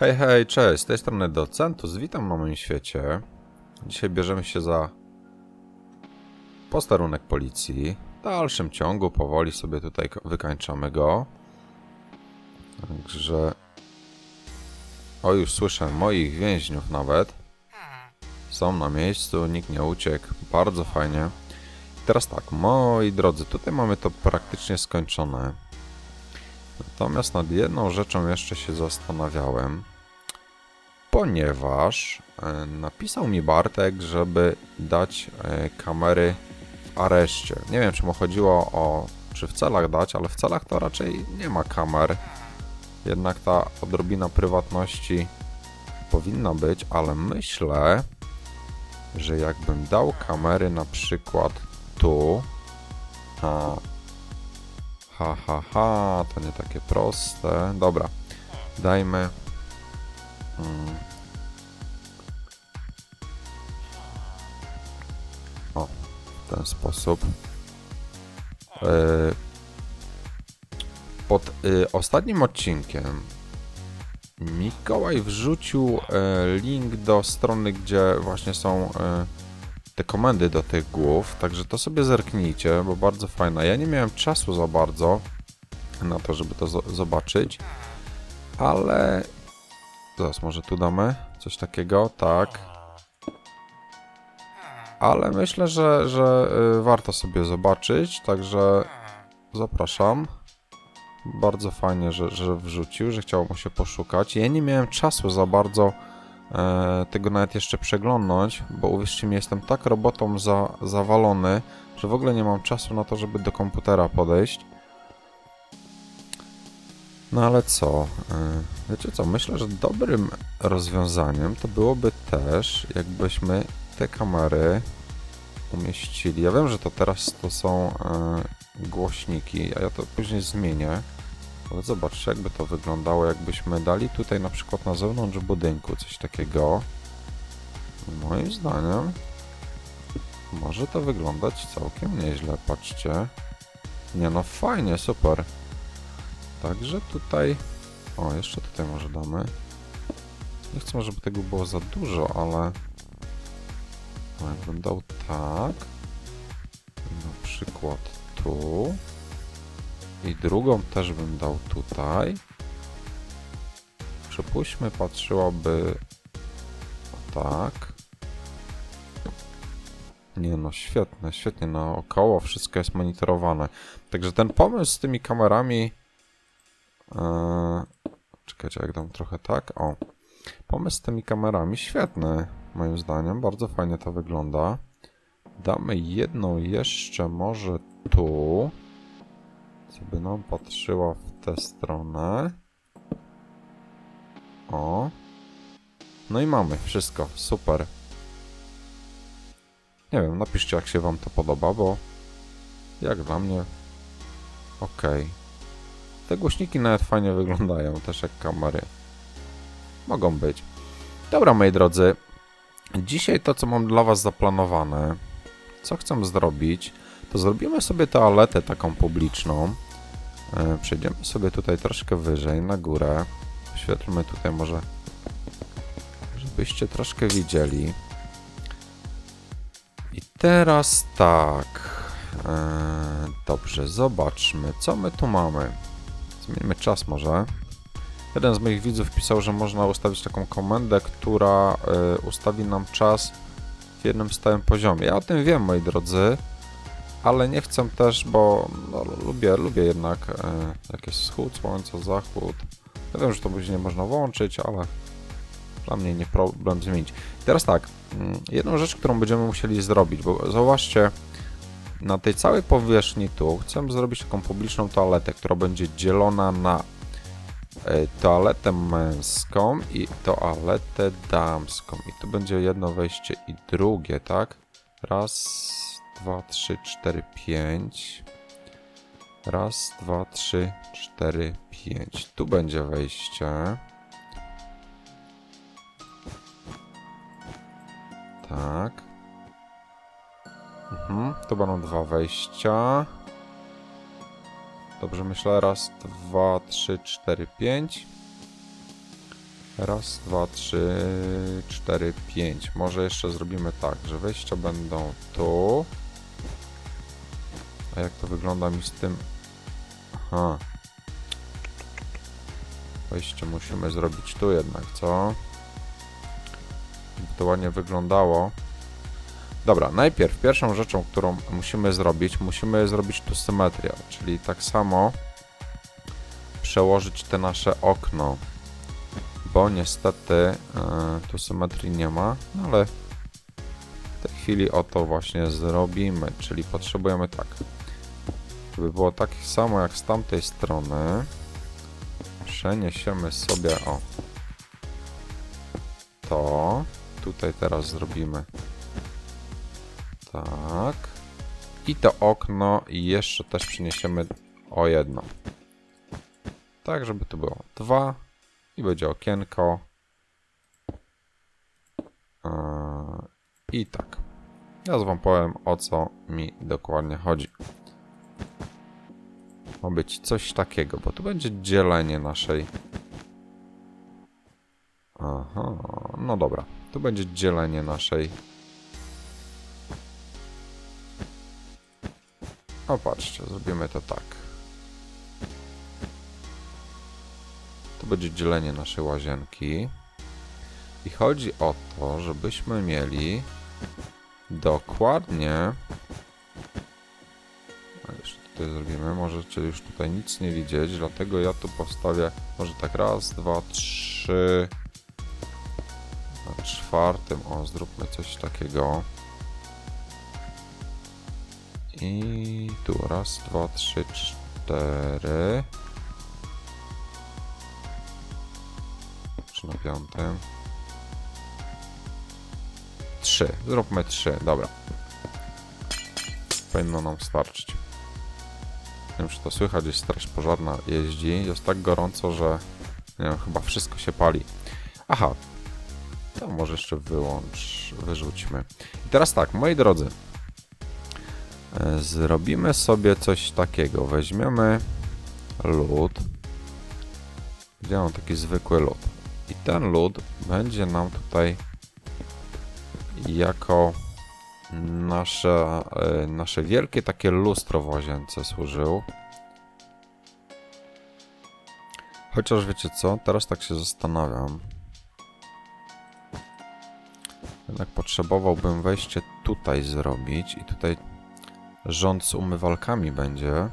Hej, hej, cześć, z tej strony Docentus, witam na moim świecie. Dzisiaj bierzemy się za posterunek policji. W dalszym ciągu powoli sobie tutaj wykańczamy go. Także... O, już słyszę moich więźniów nawet. Są na miejscu, nikt nie uciekł, bardzo fajnie. Teraz tak, moi drodzy, tutaj mamy to praktycznie skończone. Natomiast nad jedną rzeczą jeszcze się zastanawiałem, ponieważ e, napisał mi Bartek, żeby dać e, kamery w areszcie. Nie wiem, czy mu chodziło o, czy w celach dać, ale w celach to raczej nie ma kamer. Jednak ta odrobina prywatności powinna być, ale myślę, że jakbym dał kamery na przykład tu, a Ha, ha, ha, to nie takie proste. Dobra, dajmy. O, w ten sposób. E, Pod y, ostatnim odcinkiem Mikołaj wrzucił e, link do strony, gdzie właśnie są e, te komendy do tych głów, także to sobie zerknijcie, bo bardzo fajna. Ja nie miałem czasu za bardzo na to, żeby to zo- zobaczyć, ale zaraz może tu damy coś takiego, tak. Ale myślę, że, że y, warto sobie zobaczyć, także zapraszam. Bardzo fajnie, że, że wrzucił, że chciało mu się poszukać. Ja nie miałem czasu za bardzo e, tego nawet jeszcze przeglądnąć, bo uwierzcie mi, jestem tak robotą za, zawalony, że w ogóle nie mam czasu na to, żeby do komputera podejść. No ale co? e, Wiecie co? Myślę, że dobrym rozwiązaniem to byłoby też, jakbyśmy te kamery umieścili. Ja wiem, że to teraz to są e, głośniki, a ja to później zmienię. Ale zobaczcie, jakby to wyglądało, jakbyśmy dali tutaj na przykład na zewnątrz budynku coś takiego. Moim zdaniem może to wyglądać całkiem nieźle, patrzcie. Nie no, fajnie, super. Także tutaj... O, jeszcze tutaj może damy. Nie chcę, żeby tego było za dużo, ale... O, jakbym dał tak. Na przykład tu. I drugą też bym dał tutaj. Przypuśćmy, patrzyłaby o tak. Nie no, świetne, świetnie, naokoło wszystko jest monitorowane. Także ten pomysł z tymi kamerami... Eee, czekajcie, jak dam trochę tak, o. Pomysł z tymi kamerami świetny, moim zdaniem, bardzo fajnie to wygląda. Damy jedną jeszcze może tu co by nam patrzyła w tę stronę. O. No i mamy wszystko, super. Nie wiem, napiszcie jak się wam to podoba, bo jak dla mnie ok. Te głośniki nawet fajnie wyglądają, też jak kamery. Mogą być. Dobra, moi drodzy. Dzisiaj to, co mam dla was zaplanowane, co chcę zrobić, to zrobimy sobie toaletę taką publiczną. E, Przejdziemy sobie tutaj troszkę wyżej, na górę. Oświetlmy tutaj może, żebyście troszkę widzieli. I teraz tak. E, dobrze, zobaczmy, co my tu mamy. Zmieńmy czas może. Jeden z moich widzów pisał, że można ustawić taką komendę, która e, ustawi nam czas w jednym stałym poziomie. Ja o tym wiem, moi drodzy ale nie chcę też, bo no, lubię, lubię jednak e, jak jest wschód słońca, zachód. Ja wiem, że to później można włączyć, ale dla mnie nie problem zmienić. Teraz tak, mm, jedną rzecz, którą będziemy musieli zrobić, bo zauważcie, na tej całej powierzchni tu chcę zrobić taką publiczną toaletę, która będzie dzielona na e, toaletę męską i toaletę damską. I tu będzie jedno wejście i drugie, tak? Raz, dwa, trzy, cztery, pięć. Raz, dwa, trzy, cztery, pięć. Tu będzie wejście. Tak. Mhm. Tu będą dwa wejścia. Dobrze myślę. Raz, dwa, trzy, cztery, pięć. Raz, dwa, trzy, cztery, pięć. Może jeszcze zrobimy tak, że wejścia będą tu. A jak to wygląda mi z tym? Aha. Wejście musimy zrobić tu jednak, co? Żeby to ładnie wyglądało. Dobra, najpierw pierwszą rzeczą, którą musimy zrobić, musimy zrobić tu symetrię, czyli tak samo przełożyć te nasze okno, bo niestety e, tu symetrii nie ma, no ale w tej chwili o to właśnie zrobimy, czyli potrzebujemy tak, żeby było tak samo jak z tamtej strony, przeniesiemy sobie o to, tutaj teraz zrobimy tak. I to okno jeszcze też przeniesiemy o jedno. Tak, żeby tu było dwa. I będzie okienko. Eee, I tak. Ja wam powiem o co mi dokładnie chodzi. Ma być coś takiego, bo tu będzie dzielenie naszej. Aha, no dobra. Tu będzie dzielenie naszej O, patrzcie, zrobimy to tak. To będzie dzielenie naszej łazienki. I chodzi o to, żebyśmy mieli dokładnie... A jeszcze tutaj zrobimy, możecie już tutaj nic nie widzieć, dlatego ja tu postawię może tak raz, dwa, trzy... Na czwartym, o, zróbmy coś takiego. I tu raz, dwa, trzy, cztery. Czy na piątym? Trzy. Zróbmy trzy, dobra. Powinno nam starczyć. Nie wiem, czy to słychać, gdzieś straż pożarna jeździ. Jest tak gorąco, że nie wiem, chyba wszystko się pali. Aha. To może jeszcze wyłącz, wyrzućmy. I teraz tak, moi drodzy. Zrobimy sobie coś takiego. Weźmiemy lód. Gdzie taki zwykły lód? I ten lód będzie nam tutaj jako nasze, e, nasze wielkie takie lustro w łazience służył. Chociaż wiecie co, teraz tak się zastanawiam. Jednak potrzebowałbym wejście tutaj zrobić i tutaj rząd z umywalkami będzie.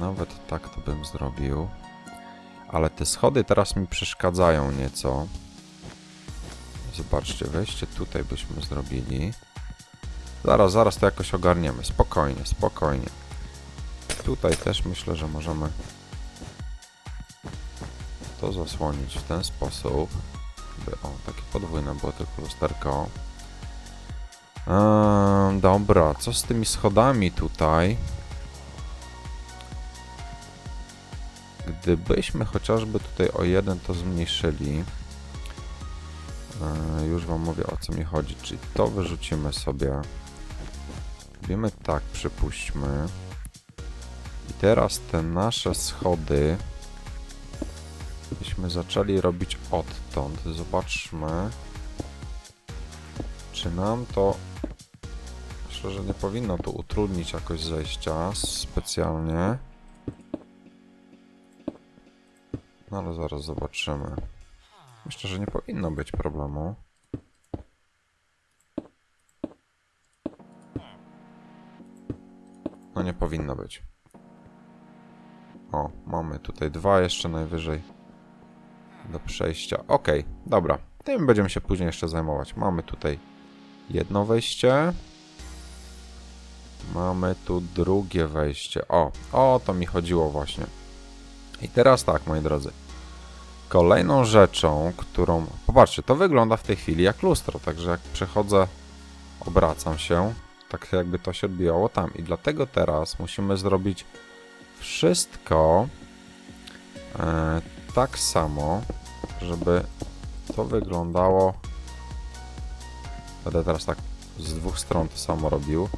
Nawet tak to bym zrobił. Ale te schody teraz mi przeszkadzają nieco. Zobaczcie, wejście tutaj byśmy zrobili. Zaraz, zaraz to jakoś ogarniemy. Spokojnie, spokojnie. Tutaj też myślę, że możemy to zasłonić w ten sposób. By, o, takie podwójne było tylko lusterko. Dobra, co z tymi schodami tutaj? Gdybyśmy chociażby tutaj o jeden to zmniejszyli. Eee, już wam mówię o co mi chodzi. Czyli to wyrzucimy sobie. Robimy tak, przypuśćmy. I teraz te nasze schody byśmy zaczęli robić odtąd. Zobaczmy, czy nam to Myślę, że nie powinno to utrudnić jakoś zejścia specjalnie. No ale zaraz zobaczymy. Myślę, że nie powinno być problemu. No nie powinno być. O, mamy tutaj dwa jeszcze najwyżej do przejścia. Ok, dobra. Tym będziemy się później jeszcze zajmować. Mamy tutaj jedno wejście. Mamy tu drugie wejście. O, o to mi chodziło właśnie. I teraz tak, moi drodzy. Kolejną rzeczą, którą... Popatrzcie, to wygląda w tej chwili jak lustro, także jak przechodzę, obracam się, tak jakby to się odbijało tam. I dlatego teraz musimy zrobić wszystko e, tak samo, żeby to wyglądało... Będę teraz tak z dwóch stron to samo robił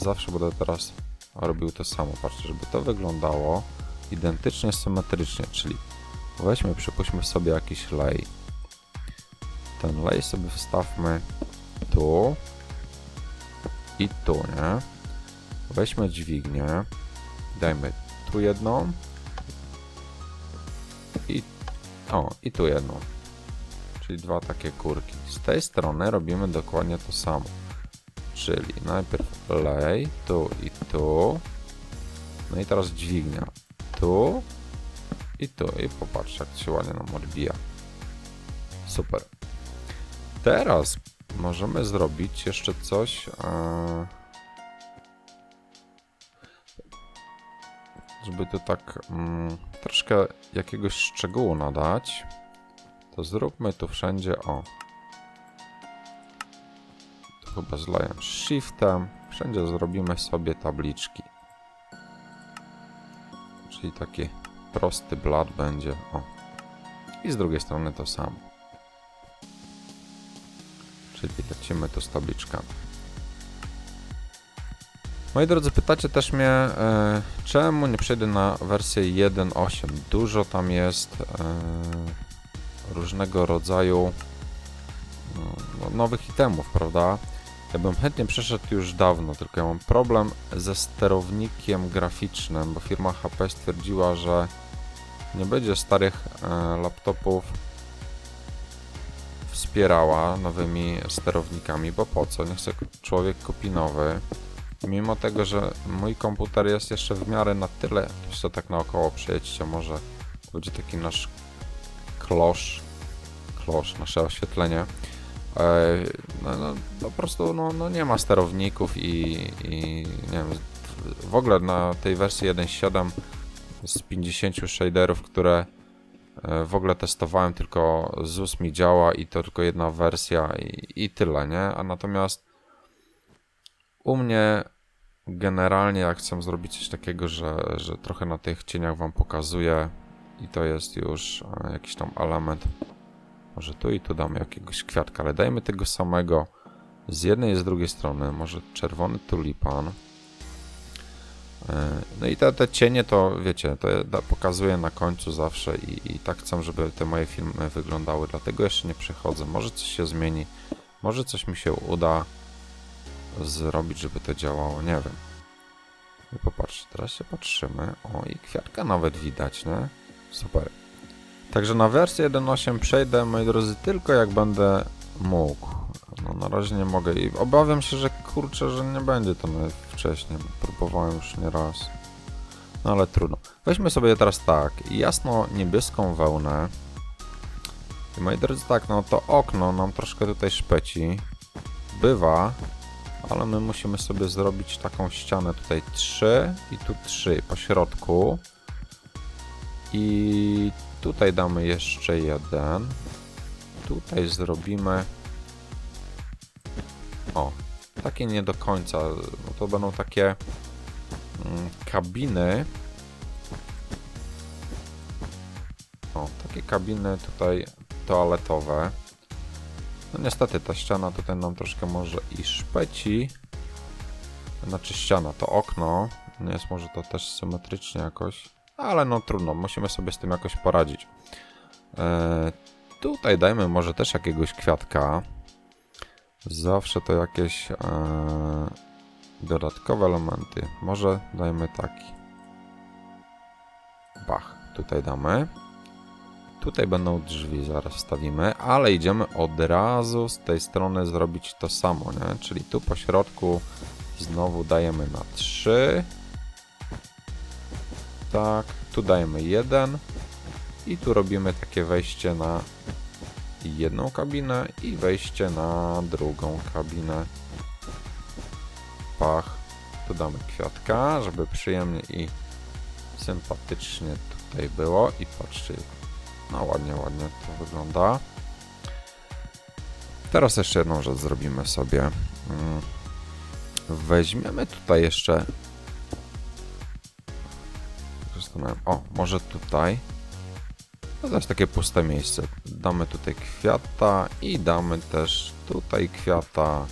zawsze będę teraz robił to samo. Patrzcie, żeby to wyglądało identycznie, symetrycznie, czyli Weźmy, przypuśćmy sobie jakiś lej. Ten lej sobie wstawmy tu i tu, nie? Weźmy dźwignię, dajmy tu jedną i o, i tu jedną. Czyli dwa takie kurki. Z tej strony robimy dokładnie to samo. Czyli najpierw lej, tu i tu. No i teraz dźwignia. Tu i tu. I popatrz, jak to się ładnie nam odbija. Super. Teraz możemy zrobić jeszcze coś. e, Żeby tu tak mm, troszkę jakiegoś szczegółu nadać, to zróbmy tu wszędzie o. Chyba z shiftem. Wszędzie zrobimy sobie tabliczki. Czyli taki prosty blat będzie. O. I z drugiej strony to samo. Czyli lecimy tu z tabliczkami. Moi drodzy, pytacie też mnie, e, czemu nie przejdę na wersję 1.8. Dużo tam jest e, różnego rodzaju no, nowych itemów, prawda? Ja bym chętnie przeszedł już dawno, tylko ja mam problem ze sterownikiem graficznym, bo firma HP stwierdziła, że nie będzie starych e, laptopów wspierała nowymi sterownikami, bo po co? Nie chce człowiek kopii nowy. Mimo tego, że mój komputer jest jeszcze w miarę na tyle, jeszcze tak naokoło przejedźcie, może będzie taki nasz klosz, klosz, nasze oświetlenie. E, No, no, po prostu no, no nie ma sterowników i, i nie wiem, w ogóle na tej wersji 1.7 z 50 shaderów, które e, w ogóle testowałem, tylko ZUS mi działa i to tylko jedna wersja i, i tyle, nie? A natomiast u mnie generalnie jak chcę zrobić coś takiego, że, że trochę na tych cieniach wam pokazuję i to jest już e, jakiś tam element może tu i tu damy jakiegoś kwiatka, ale dajmy tego samego z jednej i z drugiej strony. Może czerwony tulipan. E, No i te, te cienie to, wiecie, to pokazuję na końcu zawsze i, i tak chcę, żeby te moje filmy wyglądały, dlatego jeszcze nie przechodzę. Może coś się zmieni, może coś mi się uda zrobić, żeby to działało, nie wiem. I popatrzcie, teraz się patrzymy. O, i kwiatka nawet widać, nie? Super. Także na wersję 1.8 przejdę, moi drodzy, tylko jak będę mógł. No na razie nie mogę i obawiam się, że kurczę, że nie będzie to wcześniej. Próbowałem już nie raz. No ale trudno. Weźmy sobie teraz tak, jasno-niebieską wełnę. I moi drodzy, tak, no to okno nam troszkę tutaj szpeci. Bywa, ale my musimy sobie zrobić taką ścianę tutaj 3 i tu 3 po środku. I tutaj damy jeszcze jeden. Tutaj zrobimy. O, takie nie do końca. No to będą takie mm, kabiny. O, takie kabiny tutaj toaletowe. No niestety ta ściana tutaj nam troszkę może i szpeci. Znaczy ściana, to okno. Nie jest może to też symetrycznie jakoś. Ale no trudno, musimy sobie z tym jakoś poradzić. E, tutaj dajmy może też jakiegoś kwiatka. Zawsze to jakieś e, dodatkowe elementy. Może dajmy taki. Bach, tutaj damy. Tutaj będą drzwi, zaraz wstawimy, ale idziemy od razu z tej strony zrobić to samo, nie? Czyli tu po środku znowu dajemy na 3. Tak, tu dajemy jeden i tu robimy takie wejście na jedną kabinę i wejście na drugą kabinę. Pach. Tu damy kwiatka, żeby przyjemnie i sympatycznie tutaj było i patrzcie, no ładnie, ładnie to wygląda. Teraz jeszcze jedną rzecz zrobimy sobie. Mm. Weźmiemy tutaj jeszcze Zastanawiam. O, może tutaj. To jest takie puste miejsce. Damy tutaj kwiata i damy też tutaj kwiata.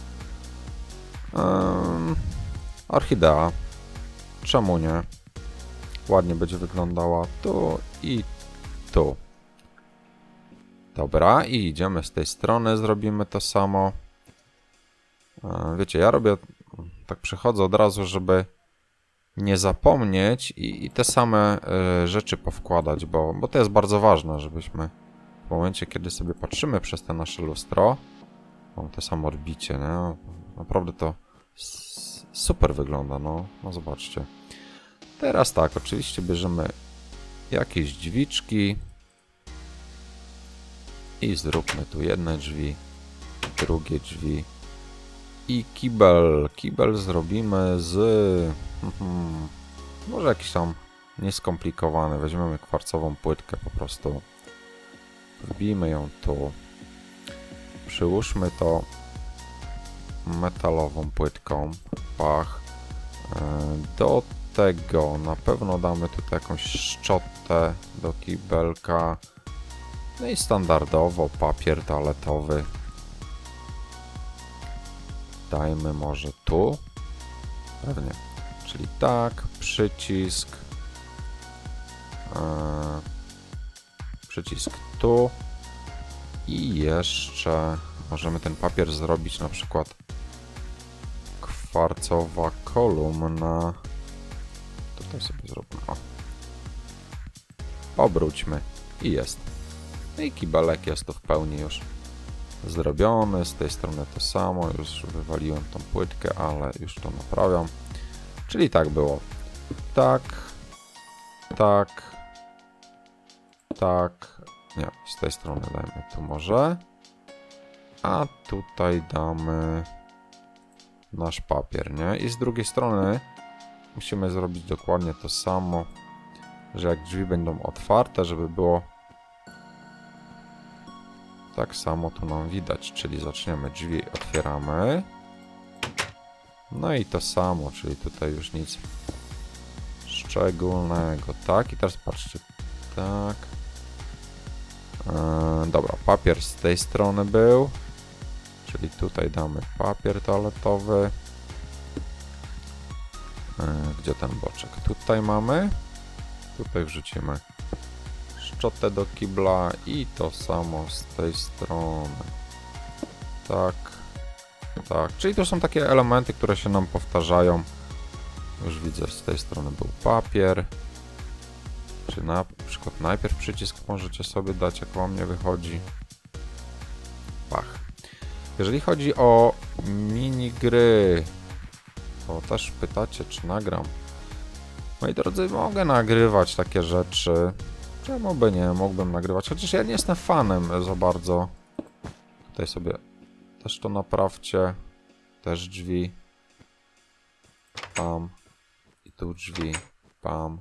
Um, orchidea. Czemu nie? Ładnie będzie wyglądała tu i tu. Dobra, i idziemy z tej strony, zrobimy to samo. E, Wiecie, ja robię, tak przychodzę od razu, żeby nie zapomnieć i, i te same e, rzeczy powkładać, bo, bo to jest bardzo ważne, żebyśmy w momencie, kiedy sobie patrzymy przez te nasze lustro, o, to samo orbicie, nie? Naprawdę to super wygląda, no, no zobaczcie. Teraz tak, oczywiście bierzemy jakieś drzwiczki i zróbmy tu jedne drzwi, drugie drzwi i kibel. Kibel zrobimy z... hmm, może jakiś tam nieskomplikowany. Weźmiemy kwarcową płytkę po prostu. Wbijmy ją tu. Przyłóżmy to metalową płytką. Pach. E, Do tego na pewno damy tutaj jakąś szczotę do kibelka. No i standardowo papier toaletowy. Dajmy może tu. Pewnie. Czyli tak, przycisk. Eee, przycisk tu. I jeszcze możemy ten papier zrobić na przykład kwarcowa kolumna. Tutaj sobie zróbmy. O. Obróćmy. I jest. No i kibelek jest to w pełni już zrobiony. Z tej strony to samo. Już wywaliłem tą płytkę, ale już to naprawiam. Czyli tak było. Tak. Tak. Tak. Nie, z tej strony dajmy tu może. A tutaj damy nasz papier, nie? I z drugiej strony musimy zrobić dokładnie to samo, że jak drzwi będą otwarte, żeby było tak samo tu nam widać, czyli zaczniemy drzwi, otwieramy. No i to samo, czyli tutaj już nic szczególnego, tak? I teraz patrzcie, tak. Eee, dobra, papier z tej strony był, czyli tutaj damy papier toaletowy. Eee, gdzie ten boczek? Tutaj mamy. Tutaj wrzucimy szczotę do kibla i to samo z tej strony. Tak, tak. Czyli to są takie elementy, które się nam powtarzają. Już widzę, z tej strony był papier. Czy na przykład najpierw przycisk możecie sobie dać, jak wam nie wychodzi. Pach. Jeżeli chodzi o minigry, to też pytacie, czy nagram. Moi drodzy, mogę nagrywać takie rzeczy. Czemu by nie? Mógłbym nagrywać. Chociaż ja nie jestem fanem za bardzo. Tutaj sobie też to naprawcie. Też drzwi. Pam. I tu drzwi. Pam.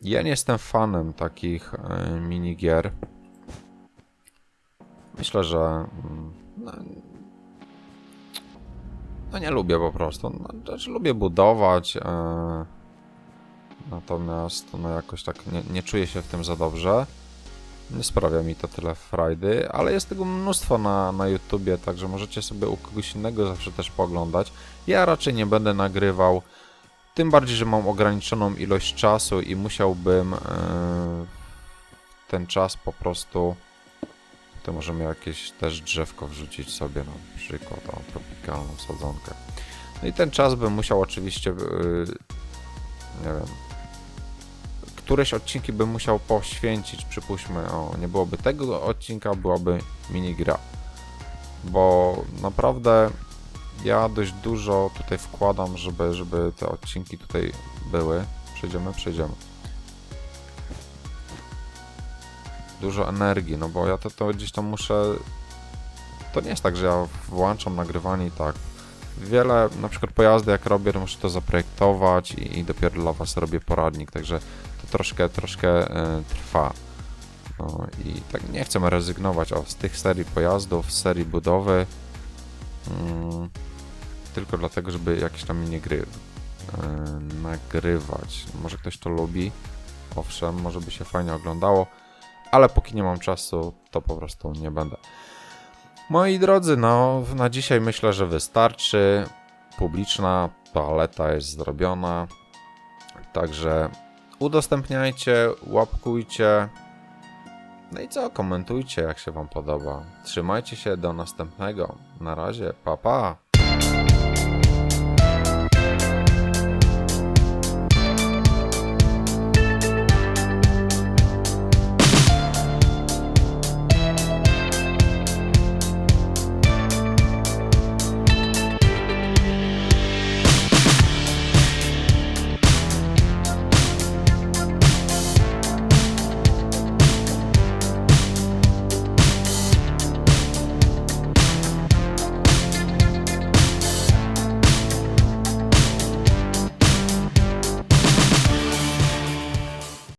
Ja nie jestem fanem takich e, minigier. Myślę, że mm, no, no nie lubię po prostu. No, znaczy lubię budować. E, Natomiast no jakoś tak nie, nie czuję się w tym za dobrze. Nie sprawia mi to tyle frajdy, ale jest tego mnóstwo na, na YouTubie, także możecie sobie u kogoś innego zawsze też pooglądać. Ja raczej nie będę nagrywał, tym bardziej, że mam ograniczoną ilość czasu i musiałbym yy, ten czas po prostu. To możemy jakieś też drzewko wrzucić sobie, na przykład o tropikalną sadzonkę. No i ten czas bym musiał oczywiście, yy, nie wiem, któreś odcinki bym musiał poświęcić, przypuśćmy, o, nie byłoby tego odcinka, byłaby minigra. Bo naprawdę ja dość dużo tutaj wkładam, żeby, żeby te odcinki tutaj były. Przejdziemy, przejdziemy. Dużo energii, no bo ja to, to gdzieś tam muszę... To nie jest tak, że ja włączam nagrywanie i tak. Wiele, na przykład pojazdy jak robię, to muszę to zaprojektować i, i dopiero dla Was robię poradnik, także to troszkę, troszkę e, trwa. No i tak nie chcemy rezygnować o, z tych serii pojazdów, z serii budowy, mm, tylko dlatego, żeby jakieś tam minigry e, nagrywać. Może ktoś to lubi, owszem, może by się fajnie oglądało, ale póki nie mam czasu, to po prostu nie będę. Moi drodzy, no na dzisiaj myślę, że wystarczy. Publiczna toaleta jest zrobiona. Także udostępniajcie, łapkujcie. No i co, komentujcie jak się wam podoba. Trzymajcie się do następnego. Na razie, pa pa!